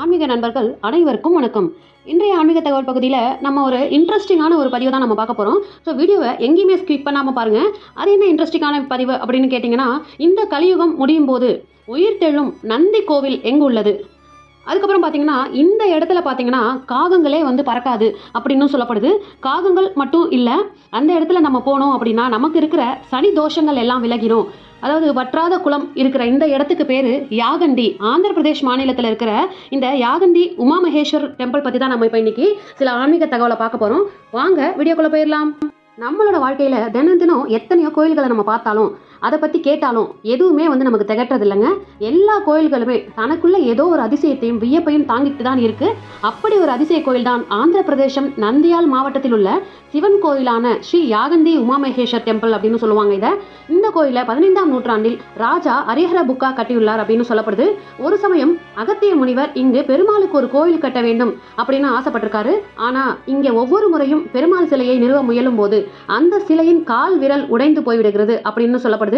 ஆன்மீக நண்பர்கள் அனைவருக்கும் வணக்கம். இன்றைய ஆன்மீக தகவல் பகுதியில் நம்ம ஒரு இன்ட்ரெஸ்டிங்கான ஒரு பதிவை தான் நம்ம பார்க்க போகிறோம் ஸோ வீடியோவை எங்கேயுமே ஸ்கிப் பண்ணாமல் பாருங்கள் அது என்ன இன்ட்ரெஸ்டிங்கான பதிவு அப்படின்னு கேட்டிங்கன்னா இந்த கலியுகம் முடியும் போது உயிர்த்தெழும் நந்தி கோவில் எங்கு உள்ளது? அதுக்கப்புறம் பார்த்தீங்கன்னா இந்த இடத்துல பார்த்தீங்கன்னா காகங்களே வந்து பறக்காது அப்படின்னு சொல்லப்படுது. காகங்கள் மட்டும் இல்லை அந்த இடத்துல நம்ம போனோம் அப்படின்னா நமக்கு இருக்கிற சனி தோஷங்கள் எல்லாம் விலகிடும் அதாவது வற்றாத குளம் இருக்கிற இந்த இடத்துக்கு பேர் யாகண்டி. ஆந்திர பிரதேஷ் மாநிலத்தில் இருக்கிற இந்த யாகண்டி உமா மகேஸ்வர் டெம்பிள் பற்றி தான் நம்ம இப்போ இன்னைக்கு சில ஆன்மீக தகவலை பார்க்க போகிறோம் வாங்க வீடியோக்குள்ளே போயிடலாம். நம்மளோட வாழ்க்கையில் தினம் தினம் எத்தனையோ கோயில்களை நம்ம பார்த்தாலும் அதை பற்றி கேட்டாலும் எதுவுமே வந்து நமக்கு திகட்டுறது இல்லைங்க எல்லா கோயில்களுமே தனக்குள்ளே ஏதோ ஒரு அதிசயத்தையும் வியப்பையும் தாங்கிட்டு தான் இருக்கு. அப்படி ஒரு அதிசய கோயில் தான் ஆந்திர பிரதேசம் நந்தியால் மாவட்டத்தில் உள்ள சிவன் கோயிலான ஸ்ரீ யாகந்தி உமாமகேஸ்வர் டெம்பிள் அப்படின்னு சொல்லுவாங்க இதை. இந்த கோயிலை பதினைந்தாம் நூற்றாண்டில் ராஜா ஹரிஹர புக்கா கட்டியுள்ளார் அப்படின்னு சொல்லப்படுது. ஒரு சமயம் அகத்திய முனிவர் இங்கு பெருமாளுக்கு ஒரு கோயில் கட்ட வேண்டும் அப்படின்னு ஆசைப்பட்டிருக்காரு. ஆனால் இங்கே ஒவ்வொரு முறையும் பெருமாள் சிலையை நிறுவ முயலும் போது அந்த சிலையின் கால் விரல் உடைந்து போய்விடுகிறது அப்படின்னு சொல்லப்படுது.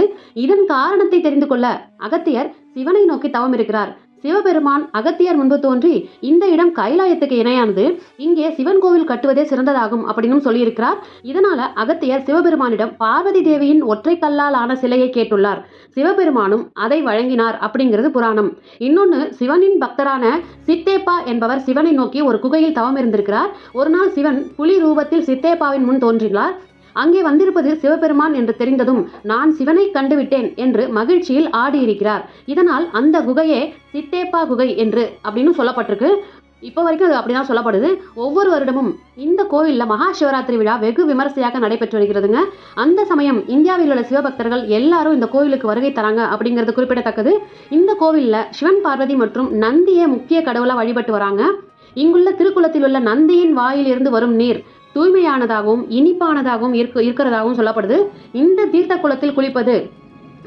இதன் காரணத்தை தெரிந்து கொள்ள அகத்தியர் சிவனை நோக்கி தவம் இருக்கிறார். சிவபெருமான் அகத்தியர் முன்பு தோன்றி இந்த இடம் கைலாயத்துக்கு இணையானது. இங்கே சிவன் கோவில் கட்டுவதே சிறந்ததாகும் அப்படின்னு சொல்லியிருக்கிறார். இதனால அகத்தியர் சிவபெருமானிடம் பார்வதி தேவியின் ஒற்றை கல்லால் ஆன சிலையை கேட்டுள்ளார். சிவபெருமானும் அதை வழங்கினார் அப்படிங்கிறது புராணம். இன்னொன்னு சிவனின் பக்தரான சித்தேப்பா என்பவர் சிவனை நோக்கி ஒரு குகையில் தவம் இருந்திருக்கிறார். ஒரு நாள் சிவன் புலி ரூபத்தில் சித்தேப்பாவின் முன் தோன்றினார். அங்கே வந்திருப்பது சிவபெருமான் என்று தெரிந்ததும் நான் சிவனை கண்டுவிட்டேன் என்று மகிழ்ச்சியில் ஆடியிருக்கிறார். இதனால் அந்த குகையே சித்தேப்பா குகை என்று அப்படின்னு சொல்லப்பட்டிருக்கு. இப்போ வரைக்கும் அது அப்படிதான் சொல்லப்படுது. ஒவ்வொரு வருடமும் இந்த கோயிலில் மகா சிவராத்திரி விழா வெகு விமரிசையாக நடைபெற்று வருகிறதுங்க. அந்த சமயம் இந்தியாவில் உள்ள சிவபக்தர்கள் எல்லாரும் இந்த கோவிலுக்கு வருகை தராங்க அப்படிங்கிறது குறிப்பிடத்தக்கது. இந்த கோவிலில் சிவன் பார்வதி மற்றும் நந்தியை முக்கிய கடவுளாக வழிபட்டு வராங்க. இங்குள்ள திருக்குளத்தில் உள்ள நந்தியின் வாயிலிருந்து வரும் நீர் தூய்மையானதாகவும் இனிப்பானதாகவும் இருக்க இருக்கிறதாகவும் சொல்லப்படுது. இந்த தீர்த்த குளத்தில் குளிப்பது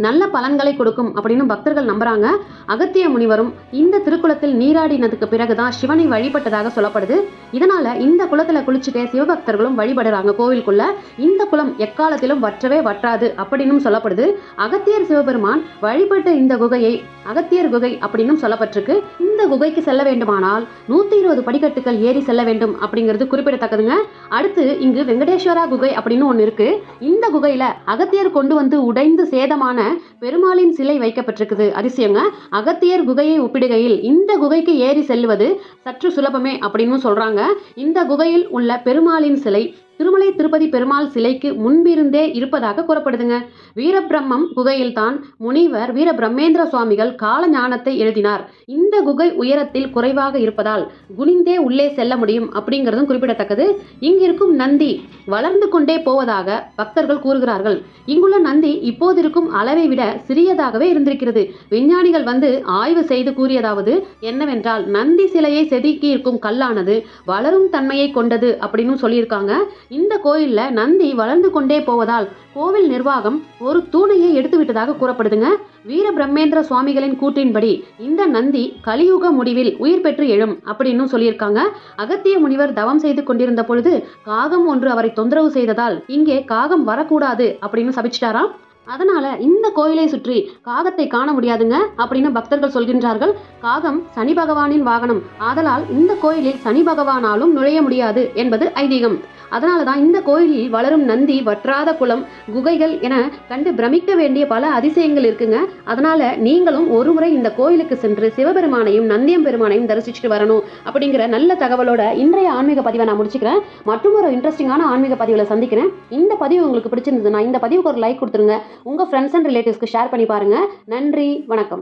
நல்ல பலன்களை கொடுக்கும் அப்படின்னு பக்தர்கள் நம்புறாங்க. அகத்திய முனிவரும் இந்த திருக்குளத்தில் நீராடினதுக்கு பிறகுதான் சிவனை வழிபட்டதாக சொல்லப்படுது. இதனால இந்த குளத்துல குளிச்சுட்டே சிவபக்தர்களும் வழிபடுறாங்க கோவிலுக்குள்ள. இந்த குளம் எக்காலத்திலும் வற்றவே வற்றாது அப்படின்னு சொல்லப்படுது. அகத்தியர் சிவபெருமான் வழிபட்ட இந்த குகையை அகத்தியர் குகை அப்படின்னு சொல்லப்பட்டிருக்கு. இந்த குகைக்கு செல்ல வேண்டுமானால் நூத்தி இருபது படிக்கட்டுகள் ஏறி செல்ல வேண்டும் அப்படிங்கிறது குறிப்பிடத்தக்கதுங்க. அடுத்து இங்கு வெங்கடேஸ்வரா குகை அப்படின்னு ஒன்று இருக்கு. இந்த குகையில அகத்தியர் கொண்டு வந்து உடைந்து சேதமான பெருமாளின் சிலை வைக்கப்பட்டிருக்குது. அதிசயங்க. அகத்தியர் குகையை ஒப்பிடுகையில் இந்த குகைக்கு ஏறி செல்வது சற்று சுலபமே அப்படின்னு சொல்றாங்க. இந்த குகையில் உள்ள பெருமாளின் சிலை திருமலை திருப்பதி பெருமாள் சிலைக்கு முன்பிருந்தே இருப்பதாக கூறப்படுதுங்க. வீரபிரம்மம் குகையில்தான் முனிவர் வீரபிரம்மேந்திர சுவாமிகள் கால ஞானத்தை எழுதினார். இந்த குகை உயரத்தில் குறைவாக இருப்பதால் குனிந்தே உள்ளே செல்ல முடியும் அப்படிங்கிறதும் குறிப்பிடத்தக்கது. இங்கிருக்கும் நந்தி வளர்ந்து கொண்டே போவதாக பக்தர்கள் கூறுகிறார்கள். இங்குள்ள நந்தி இப்போது இருக்கும் அளவை விட சிறியதாகவே இருந்திருக்கிறது. விஞ்ஞானிகள் வந்து ஆய்வு செய்து கூறியதாவது என்னவென்றால் நந்தி சிலையை செதுக்கி இருக்கும் கல்லானது வளரும் தன்மையை கொண்டது அப்படின்னு சொல்லியிருக்காங்க. இந்த கோயிலில் நந்தி வளர்ந்து கொண்டே போவதால் கோவில் நிர்வாகம் ஒரு தூணையை எடுத்து விட்டதாக கூறப்படுதுங்க. வீர பிரம்மேந்திர சுவாமிகளின் கூற்றின்படி இந்த நந்தி கலியுக முடிவில் உயிர் பெற்று எழும் அப்படின்னு சொல்லியிருக்காங்க. அகத்திய முனிவர் தவம் செய்து கொண்டிருந்த பொழுது காகம் ஒன்று அவரை தொந்தரவு செய்ததால் இங்கே காகம் வரக்கூடாது அப்படின்னு சபிச்சிட்டாராம். அதனால இந்த கோயிலை சுற்றி காகத்தை காண முடியாதுங்க அப்படின்னு பக்தர்கள் சொல்கின்றார்கள். காகம் சனி பகவானின் வாகனம். ஆதலால் இந்த கோயிலில் சனி பகவானாலும் நுழைய முடியாது என்பது ஐதீகம். அதனால தான் இந்த கோயிலில் வளரும் நந்தி வற்றாத குளம் குகைகள் என கண்டு பிரமிக்க வேண்டிய பல அதிசயங்கள் இருக்குங்க. அதனால நீங்களும் ஒரு முறை இந்த கோயிலுக்கு சென்று சிவபெருமானையும் நந்தியம் பெருமானையும் தரிசிச்சுட்டு வரணும் அப்படிங்கிற நல்ல தகவலோட இன்றைய ஆன்மீக பதிவை நான் முடிச்சுக்கிறேன். மற்றும் ஒரு இன்ட்ரெஸ்டிங்கான ஆன்மீக பதிவில் சந்திக்கிறேன். இந்த பதிவு உங்களுக்கு பிடிச்சிருந்ததுன்னா இந்த பதிவுக்கு ஒரு லைக் கொடுத்துருங்க. உங்கள் ஃப்ரெண்ட்ஸ் அண்ட் ரிலேட்டிவ்ஸ்க்கு ஷேர் பண்ணி பாருங்க. நன்றி வணக்கம்.